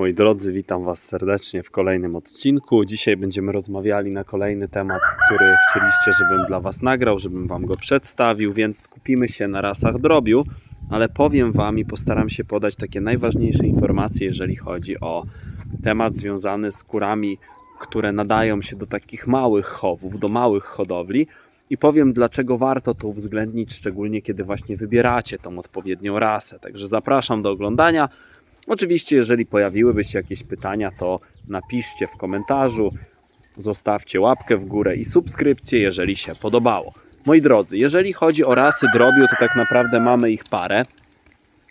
Moi drodzy, witam Was serdecznie w kolejnym odcinku. Dzisiaj będziemy rozmawiali na kolejny temat, który chcieliście, żebym dla Was nagrał, żebym Wam go przedstawił, więc skupimy się na rasach drobiu, ale powiem Wam i postaram się podać takie najważniejsze informacje, jeżeli chodzi o temat związany z kurami, które nadają się do takich małych chowów, do małych hodowli. I powiem, dlaczego warto to uwzględnić, szczególnie kiedy właśnie wybieracie tą odpowiednią rasę. Także zapraszam do oglądania. Oczywiście, jeżeli pojawiłyby się jakieś pytania, to napiszcie w komentarzu, zostawcie łapkę w górę i subskrypcję, jeżeli się podobało. Moi drodzy, jeżeli chodzi o rasy drobiu, to tak naprawdę mamy ich parę.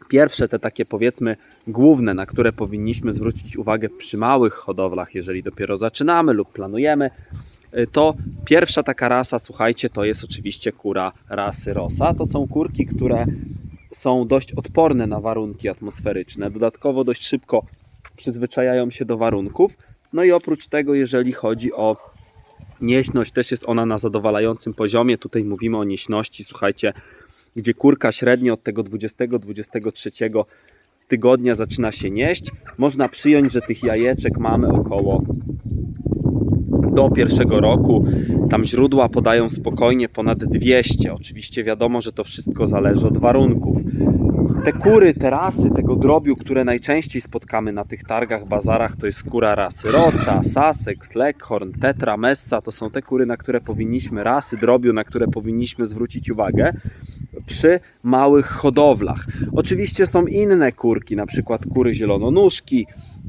Pierwsze, te takie powiedzmy główne, na które powinniśmy zwrócić uwagę przy małych hodowlach, jeżeli dopiero zaczynamy lub planujemy, y, to pierwsza taka rasa, słuchajcie, to jest oczywiście kura rasy Rosa. To są kurki, które są dość odporne na warunki atmosferyczne. Dodatkowo dość szybko przyzwyczajają się do warunków. No i oprócz tego, jeżeli chodzi o nieśność, też jest ona na zadowalającym poziomie. Tutaj mówimy o nieśności, słuchajcie, gdzie kurka średnio od tego 20-23 tygodnia zaczyna się nieść. Można przyjąć, że tych jajeczek mamy około do pierwszego roku. Tam źródła podają spokojnie ponad 200. Oczywiście wiadomo, że to wszystko zależy od warunków. Te kury, te rasy tego drobiu, które najczęściej spotkamy na tych targach, bazarach, to jest kura rasy Rosa, Sussex, Leghorn, Tetra, Messa. To są te kury, na które powinniśmy, rasy drobiu, na które powinniśmy zwrócić uwagę przy małych hodowlach. Oczywiście są inne kurki, na przykład kury zielononóżki,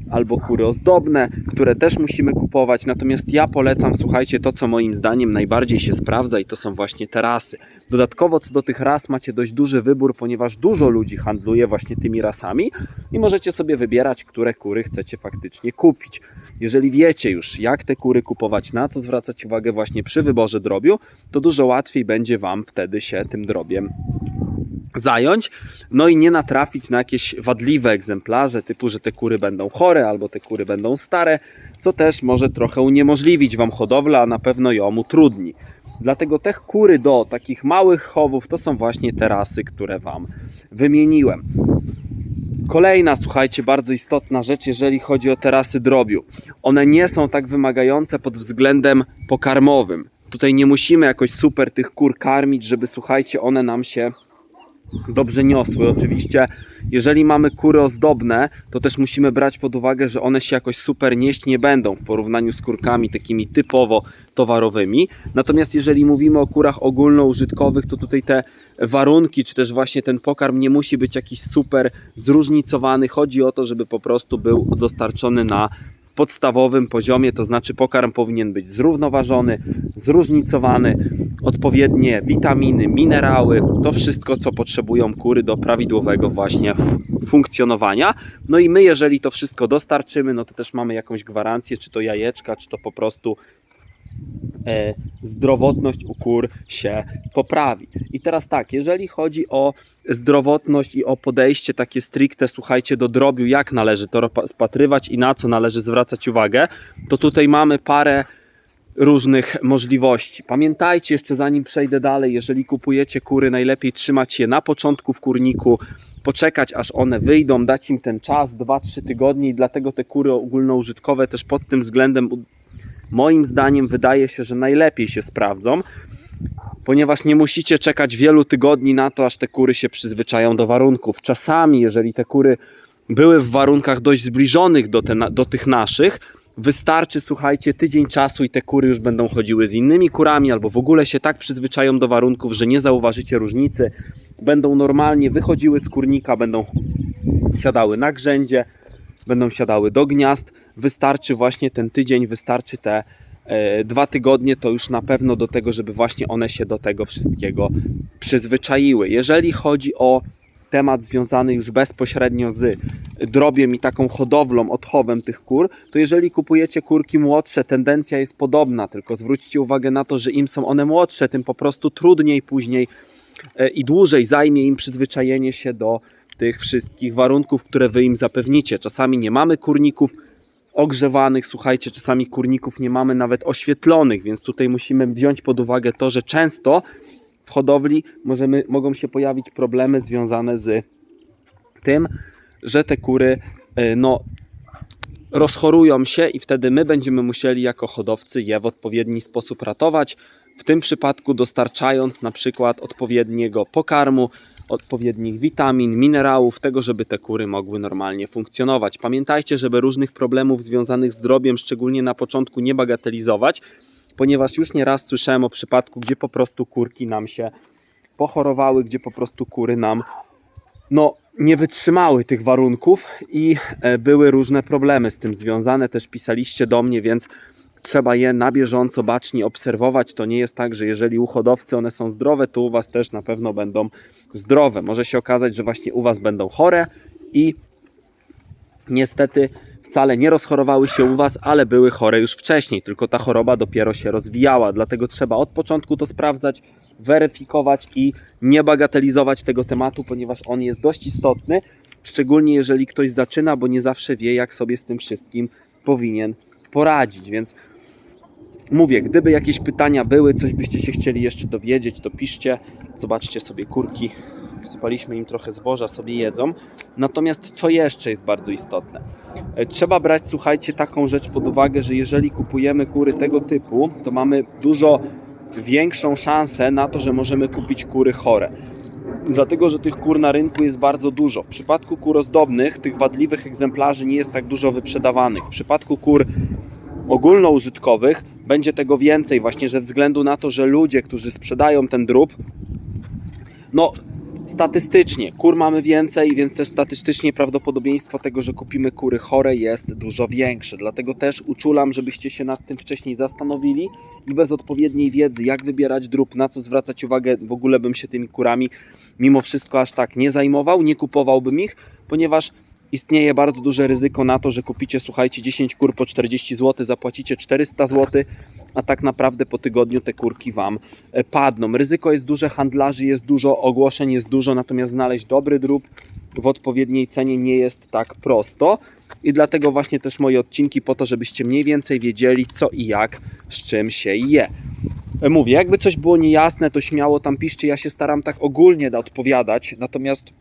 albo kury ozdobne, które też musimy kupować. Natomiast ja polecam, słuchajcie, to co moim zdaniem najbardziej się sprawdza i to są właśnie te rasy. Dodatkowo co do tych ras macie dość duży wybór, ponieważ dużo ludzi handluje właśnie tymi rasami i możecie sobie wybierać, które kury chcecie faktycznie kupić. Jeżeli wiecie już, jak te kury kupować, na co zwracać uwagę właśnie przy wyborze drobiu, to dużo łatwiej będzie Wam wtedy się tym drobiem zająć, no i nie natrafić na jakieś wadliwe egzemplarze, typu, że te kury będą chore albo te kury będą stare, co też może trochę uniemożliwić Wam hodowlę, a na pewno ją utrudni. Dlatego te kury do takich małych chowów to są właśnie te rasy, które Wam wymieniłem. Kolejna, słuchajcie, bardzo istotna rzecz, jeżeli chodzi o te rasy drobiu. One nie są tak wymagające pod względem pokarmowym. Tutaj nie musimy jakoś super tych kur karmić, żeby, słuchajcie, one nam się dobrze niosły. Oczywiście, jeżeli mamy kury ozdobne, to też musimy brać pod uwagę, że one się jakoś super nieść nie będą w porównaniu z kurkami takimi typowo towarowymi. Natomiast jeżeli mówimy o kurach ogólnoużytkowych, to tutaj te warunki, czy też właśnie ten pokarm nie musi być jakiś super zróżnicowany. Chodzi o to, żeby po prostu był dostarczony na podstawowym poziomie, to znaczy pokarm powinien być zrównoważony, zróżnicowany, odpowiednie witaminy, minerały, to wszystko, co potrzebują kury do prawidłowego właśnie funkcjonowania. No i my, jeżeli to wszystko dostarczymy, no to też mamy jakąś gwarancję, czy to jajeczka, czy to po prostu zdrowotność u kur się poprawi. I teraz tak, jeżeli chodzi o zdrowotność i o podejście takie stricte, słuchajcie, do drobiu, jak należy to rozpatrywać i na co należy zwracać uwagę, to tutaj mamy parę różnych możliwości. Pamiętajcie jeszcze zanim przejdę dalej, jeżeli kupujecie kury, najlepiej trzymać je na początku w kurniku, poczekać aż one wyjdą, dać im ten czas, 2-3 tygodnie i dlatego te kury ogólnoużytkowe też pod tym względem moim zdaniem wydaje się, że najlepiej się sprawdzą, ponieważ nie musicie czekać wielu tygodni na to, aż te kury się przyzwyczają do warunków. Czasami, jeżeli te kury były w warunkach dość zbliżonych do, te, do tych naszych, wystarczy, słuchajcie, tydzień czasu i te kury już będą chodziły z innymi kurami, albo w ogóle się tak przyzwyczają do warunków, że nie zauważycie różnicy. Będą normalnie wychodziły z kurnika, będą siadały na grzędzie, będą siadały do gniazd. Wystarczy właśnie ten tydzień, wystarczy te e, dwa tygodnie, to już na pewno do tego, żeby właśnie one się do tego wszystkiego przyzwyczaiły. Jeżeli chodzi o temat związany już bezpośrednio z drobiem i taką hodowlą, odchowem tych kur, to jeżeli kupujecie kurki młodsze, tendencja jest podobna, tylko zwróćcie uwagę na to, że im są one młodsze, tym po prostu trudniej później e, i dłużej zajmie im przyzwyczajenie się do tych wszystkich warunków, które wy im zapewnicie. Czasami nie mamy kurników ogrzewanych, słuchajcie, czasami kurników nie mamy nawet oświetlonych, więc tutaj musimy wziąć pod uwagę to, że często w hodowli możemy, mogą się pojawić problemy związane z tym, że te kury e, no, rozchorują się i wtedy my będziemy musieli jako hodowcy je w odpowiedni sposób ratować. W tym przypadku dostarczając na przykład odpowiedniego pokarmu, odpowiednich witamin, minerałów, tego, żeby te kury mogły normalnie funkcjonować. Pamiętajcie, żeby różnych problemów związanych z zdrowiem, szczególnie na początku, nie bagatelizować, ponieważ już nieraz słyszałem o przypadku, gdzie po prostu kurki nam się pochorowały, gdzie po prostu kury nam no, nie wytrzymały tych warunków i e, były różne problemy z tym związane. Też pisaliście do mnie, więc trzeba je na bieżąco, bacznie obserwować. To nie jest tak, że jeżeli u hodowcy one są zdrowe, to u Was też na pewno będą zdrowe. Może się okazać, że właśnie u Was będą chore i niestety wcale nie rozchorowały się u Was, ale były chore już wcześniej, tylko ta choroba dopiero się rozwijała. Dlatego trzeba od początku to sprawdzać, weryfikować i nie bagatelizować tego tematu, ponieważ on jest dość istotny, szczególnie jeżeli ktoś zaczyna, bo nie zawsze wie, jak sobie z tym wszystkim powinien poradzić. Więc mówię, gdyby jakieś pytania były, coś byście się chcieli jeszcze dowiedzieć, to piszcie. Zobaczcie sobie kurki. Wsypaliśmy im trochę zboża, sobie jedzą. Natomiast co jeszcze jest bardzo istotne? E, Trzeba brać, słuchajcie, taką rzecz pod uwagę, że jeżeli kupujemy kury tego typu, to mamy dużo większą szansę na to, że możemy kupić kury chore. Dlatego, że tych kur na rynku jest bardzo dużo. W przypadku kur ozdobnych, tych wadliwych egzemplarzy nie jest tak dużo wyprzedawanych. W przypadku kur ogólnoużytkowych będzie tego więcej, właśnie ze względu na to, że ludzie, którzy sprzedają ten drób, no statystycznie kur mamy więcej, więc też statystycznie prawdopodobieństwo tego, że kupimy kury chore jest dużo większe. Dlatego też uczulam, żebyście się nad tym wcześniej zastanowili i bez odpowiedniej wiedzy, jak wybierać drób, na co zwracać uwagę, w ogóle bym się tymi kurami mimo wszystko aż tak nie zajmował, nie kupowałbym ich, ponieważ istnieje bardzo duże ryzyko na to, że kupicie, słuchajcie, 10 kur po 40 zł, zapłacicie 400 zł, a tak naprawdę po tygodniu te kurki Wam e, padną. Ryzyko jest duże, handlarzy jest dużo, ogłoszeń jest dużo, natomiast znaleźć dobry drób w odpowiedniej cenie nie jest tak prosto. I dlatego właśnie też moje odcinki po to, żebyście mniej więcej wiedzieli co i jak, z czym się je. E, Mówię, jakby coś było niejasne, to śmiało tam piszcie, ja się staram tak ogólnie odpowiadać, natomiast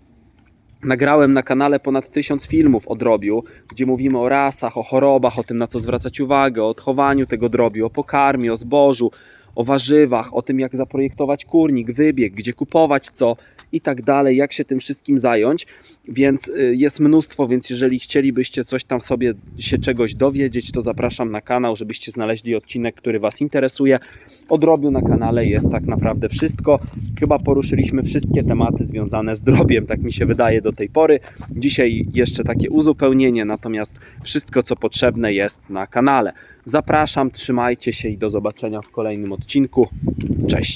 Nagrałem na kanale ponad tysiąc filmów o drobiu, gdzie mówimy o rasach, o chorobach, o tym na co zwracać uwagę, o odchowaniu tego drobiu, o pokarmie, o zbożu, o warzywach, o tym jak zaprojektować kurnik, wybieg, gdzie kupować co i tak dalej, jak się tym wszystkim zająć. Więc y, jest mnóstwo, więc jeżeli chcielibyście coś tam sobie się czegoś dowiedzieć, to zapraszam na kanał, żebyście znaleźli odcinek, który Was interesuje. O drobiu na kanale jest tak naprawdę wszystko. Chyba poruszyliśmy wszystkie tematy związane z drobiem, tak mi się wydaje do tej pory. Dzisiaj jeszcze takie uzupełnienie, natomiast wszystko co potrzebne jest na kanale. Zapraszam, trzymajcie się i do zobaczenia w kolejnym odcinku. Cześć!